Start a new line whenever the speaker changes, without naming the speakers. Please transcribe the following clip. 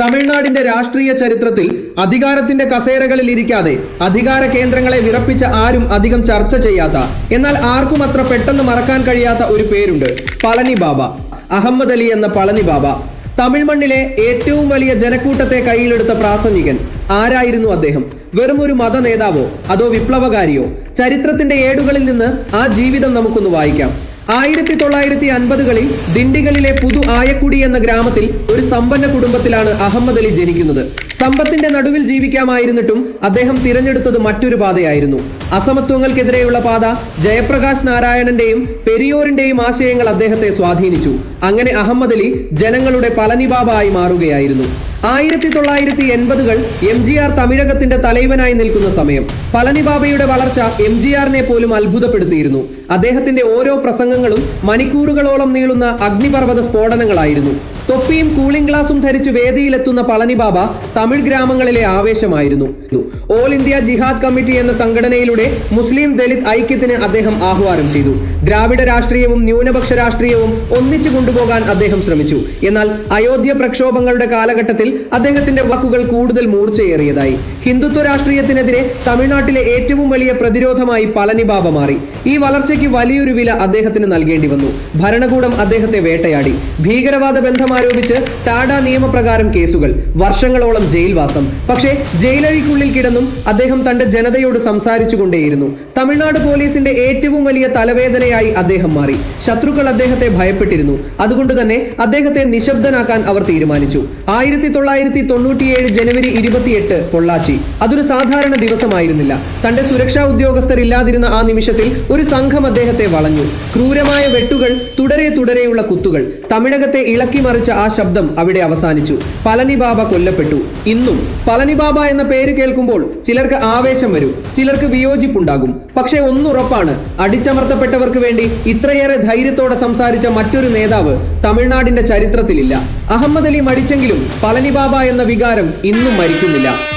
തമിഴ്നാടിന്റെ രാഷ്ട്രീയ ചരിത്രത്തിൽ അധികാരത്തിന്റെ കസേരകളിൽ ഇരിക്കാതെ അധികാര കേന്ദ്രങ്ങളെ വിറപ്പിച്ച ആരും അധികം ചർച്ച ചെയ്യാത്ത എന്നാൽ ആർക്കും അത്ര പെട്ടെന്ന് മറക്കാൻ കഴിയാത്ത ഒരു പേരുണ്ട് പളനി ബാബ. അഹമ്മദ് അലി എന്ന പളനി ബാബ. തമിഴ് മണ്ണിലെ ഏറ്റവും വലിയ ജനക്കൂട്ടത്തെ കയ്യിലെടുത്ത പ്രാസംഗികൻ ആരായിരുന്നു അദ്ദേഹം? വെറും ഒരു മത നേതാവോ അതോ വിപ്ലവകാരിയോ? ചരിത്രത്തിന്റെ ഏടുകളിൽ നിന്ന് ആ ജീവിതം നമുക്കൊന്ന് വായിക്കാം. ആയിരത്തി തൊള്ളായിരത്തി അൻപതുകളിൽ ദിണ്ടിഗലിലെ പുതു ആയക്കുടി എന്ന ഗ്രാമത്തിൽ ഒരു സമ്പന്ന കുടുംബത്തിലാണ് അഹമ്മദ് അലി ജനിക്കുന്നത്. സമ്പത്തിന്റെ നടുവിൽ ജീവിക്കാമായിരുന്നിട്ടും അദ്ദേഹം തിരഞ്ഞെടുത്തത് മറ്റൊരു പാതയായിരുന്നു. അസമത്വങ്ങൾക്കെതിരെയുള്ള പാത ജയപ്രകാശ് നാരായണന്റെയും പെരിയോറിന്റെയും ആശയങ്ങൾ അദ്ദേഹത്തെ സ്വാധീനിച്ചു. അങ്ങനെ അഹമ്മദ് അലി ജനങ്ങളുടെ പളനിബാബായി മാറുകയായിരുന്നു. ആയിരത്തി തൊള്ളായിരത്തി എൺപതുകൾ എം ജി ആർ തമിഴകത്തിന്റെ തലൈവനായി നിൽക്കുന്ന സമയം പളനിബാബയുടെ വളർച്ച എം ജി ആറിനെ പോലും അത്ഭുതപ്പെടുത്തിയിരുന്നു. അദ്ദേഹത്തിന്റെ ഓരോ പ്രസംഗങ്ങളും മണിക്കൂറുകളോളം നീളുന്ന അഗ്നിപർവത സ്ഫോടനങ്ങളായിരുന്നു. തൊപ്പിയും കൂളിംഗ് ഗ്ലാസും ധരിച്ച് വേദിയിലെത്തുന്ന പളനിബാബ തമിഴ് ഗ്രാമങ്ങളിലെ ആവേശമായിരുന്നു. ഓൾ ഇന്ത്യ ജിഹാദ് കമ്മിറ്റി എന്ന സംഘടനയിലൂടെ മുസ്ലിം ദലിത് ഐക്യത്തിന് അദ്ദേഹം ആഹ്വാനം ചെയ്തു. ദ്രാവിഡ രാഷ്ട്രീയവും ന്യൂനപക്ഷ രാഷ്ട്രീയവും ഒന്നിച്ചു കൊണ്ടുപോകാൻ അദ്ദേഹം ശ്രമിച്ചു. എന്നാൽ അയോധ്യ പ്രക്ഷോഭങ്ങളുടെ കാലഘട്ടത്തിൽ അദ്ദേഹത്തിന്റെ വാക്കുകൾ കൂടുതൽ മൂർച്ചയേറിയതായി. ഹിന്ദുത്വ രാഷ്ട്രീയത്തിനെതിരെ തമിഴ്നാട്ടിലെ ഏറ്റവും വലിയ പ്രതിരോധമായി പളനിബാബ മാറി. ഈ വളർച്ചയ്ക്ക് വലിയൊരു വില അദ്ദേഹത്തിന് നൽകേണ്ടി വന്നു. ഭരണകൂടം അദ്ദേഹത്തെ വേട്ടയാടി. ഭീകരവാദ ബന്ധം ആരോപിച്ച് ടാഡ നിയമപ്രകാരം കേസുകൾ. വർഷങ്ങളോളം ജയിൽവാസം. പക്ഷേ ജയിലഴിക്കുള്ളിൽ കിടന്നും അദ്ദേഹം തന്റെ ജനതയോട് സംസാരിച്ചുകൊണ്ടേയിരുന്നു. തമിഴ്നാട് പോലീസിന്റെ ഏറ്റവും വലിയ തലവേദനയായി അദ്ദേഹം മാറി. ശത്രുക്കൾ അദ്ദേഹത്തെ ഭയപ്പെട്ടിരുന്നു. അതുകൊണ്ട് തന്നെ അദ്ദേഹത്തെ നിശബ്ദനാക്കാൻ അവർ തീരുമാനിച്ചു. ആയിരത്തി തൊള്ളായിരത്തി തൊണ്ണൂറ്റിയേഴ് ജനുവരി ഇരുപത്തിയെട്ട് പൊള്ളാച്ചി. അതൊരു സാധാരണ ദിവസമായിരുന്നില്ല. തന്റെ സുരക്ഷാ ഉദ്യോഗസ്ഥർ ഇല്ലാതിരുന്ന ആ നിമിഷത്തിൽ ഒരു സംഘം അദ്ദേഹത്തെ വളഞ്ഞു. ക്രൂരമായ വെട്ടുകൾ തുടരെ തുടരെയുള്ള കുത്തുകൾ തമിഴകത്തെ ഇളക്കി മറിച്ച ആ ശബ്ദം അവിടെ അവസാനിച്ചു. പളനി ബാബ കൊല്ലപ്പെട്ടു. ഇന്നും പളനി ബാബ എന്ന പേര് കേൾക്കുമ്പോൾ ചിലർക്ക് ആവേശം വരും. ചിലർക്ക് വിയോജിപ്പുണ്ടാകും. പക്ഷേ ഒന്നുറപ്പാണ് അടിച്ചമർത്തപ്പെട്ടവർക്ക് വേണ്ടി ഇത്രയേറെ ധൈര്യത്തോടെ സംസാരിച്ച മറ്റൊരു നേതാവ് തമിഴ്നാടിന്റെ ചരിത്രത്തിലില്ല. അഹമ്മദ് അലി മടിച്ചെങ്കിലും പളനി ബാബ എന്ന വികാരം ഇന്നും മരിക്കുന്നില്ല.